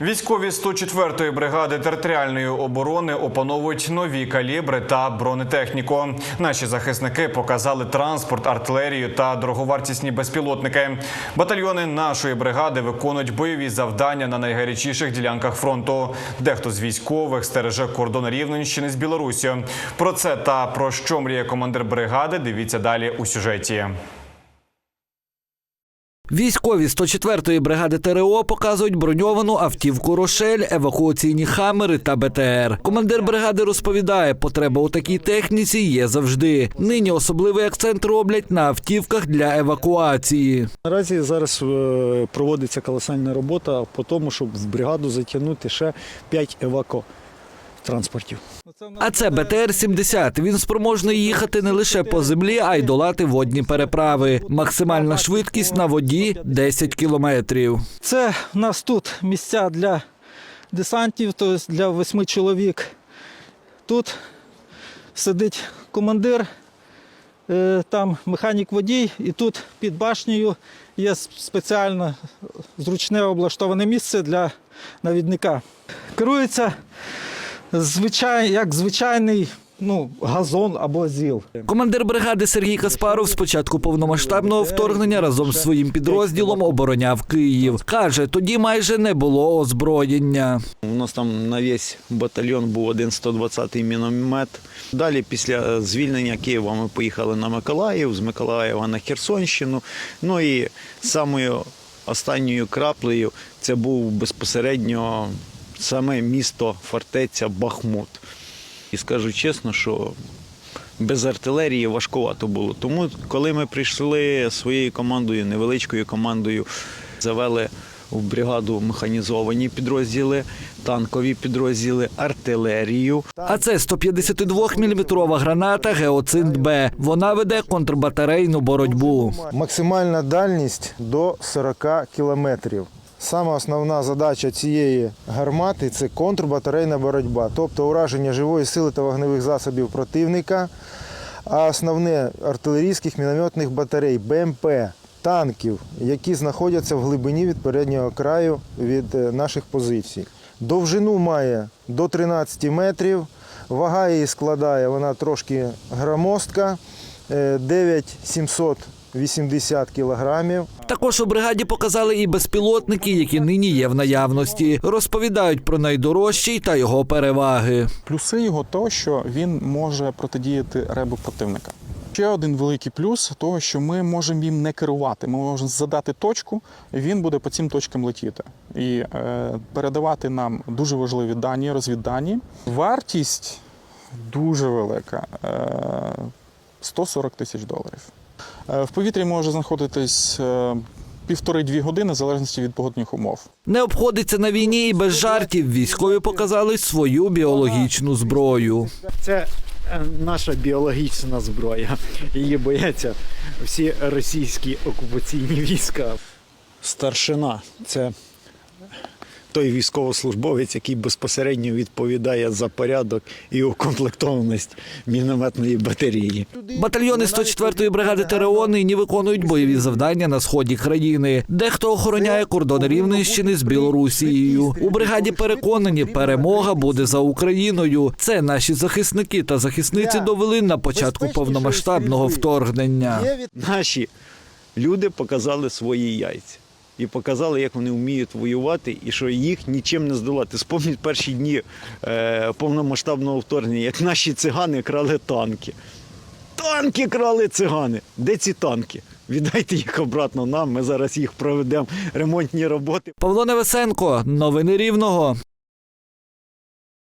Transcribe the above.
Військові 104-ї бригади територіальної оборони опановують нові калібри та бронетехніку. Наші захисники показали транспорт, артилерію та дороговартісні безпілотники. Батальйони нашої бригади виконують бойові завдання на найгарячіших ділянках фронту. Дехто з військових стереже кордон Рівненщини з Білоруссю. Про це та про що мріє командир бригади. Дивіться далі у сюжеті. Військові 104-ї бригади ТРО показують броньовану автівку Рошель, евакуаційні хамери та БТР. Командир бригади розповідає, потреба у такій техніці є завжди. Нині особливий акцент роблять на автівках для евакуації. Наразі зараз е, проводиться колосальна робота по тому, щоб в бригаду затягнути ще 5 евако транспортів. А це БТР-70. Він спроможний їхати не лише по землі, а й долати водні переправи. Максимальна швидкість на воді 10 кілометрів. Це в нас тут місця для десантів, тобто для восьми чоловік. Тут сидить командир, е, там механік водій, і тут під башнею є спеціально зручне облаштоване місце для навідника. Керується звичай, як звичайний ну, газон або зіл. Командир бригади Сергій Каспаров з початку повномасштабного вторгнення разом з своїм підрозділом обороняв Київ. Каже, тоді майже не було озброєння. У нас там на весь батальйон був один 120-й міномет. Далі, після звільнення Києва, ми поїхали на Миколаїв, з Миколаєва на Херсонщину. Ну і самою останньою краплею це був безпосередньо саме місто фортеця Бахмут. І скажу чесно, що без артилерії важкувато було. Тому, коли ми прийшли своєю командою, невеличкою командою, завели в бригаду механізовані підрозділи, танкові підрозділи, артилерію. А це 152-мм граната Геоцинт Б. Вона веде контрбатарейну боротьбу. Максимальна дальність до 40 кілометрів. Саме основна задача цієї гармати це контрбатарейна боротьба, тобто ураження живої сили та вогневих засобів противника, а основне артилерійських мінометних батарей, БМП, танків, які знаходяться в глибині від переднього краю від е, наших позицій. Довжину має до 13 метрів, вага її складає, вона трошки громоздка, е, 9700 80 кілограмів. Також у бригаді показали і безпілотники, які нині є в наявності. Розповідають про найдорожчий та його переваги. Плюси його то, що він може протидіяти ребу противника. Ще один великий плюс того, що ми можемо їм не керувати. Ми можемо задати точку, і він буде по цим точкам летіти і е, передавати нам дуже важливі дані, розвіддані. Вартість дуже велика е, 140 тисяч доларів. Е, в повітрі може знаходитись е, півтори-дві години в залежності від погодних умов. Не обходиться на війні і без жартів. Військові показали свою біологічну зброю. Це е, наша біологічна зброя. Її бояться всі російські окупаційні війська. Старшина це той військовослужбовець, який безпосередньо відповідає за порядок і укомплектованість мінометної батареї. Батальйони 104-ї бригади ТРО нині виконують бойові завдання на сході країни. Дехто охороняє кордон Рівненщини з Білорусією. У бригаді переконані, перемога буде за Україною. Це наші захисники та захисниці довели на початку повномасштабного вторгнення. Наші люди показали свої яйця. І показали, як вони вміють воювати, і що їх нічим не здолати. Спомніть перші дні е, повномасштабного вторгнення, як наші цигани крали танки. Танки крали цигани. Де ці танки? Віддайте їх обратно нам. Ми зараз їх проведемо ремонтні роботи. Павло Невесенко, новини Рівного.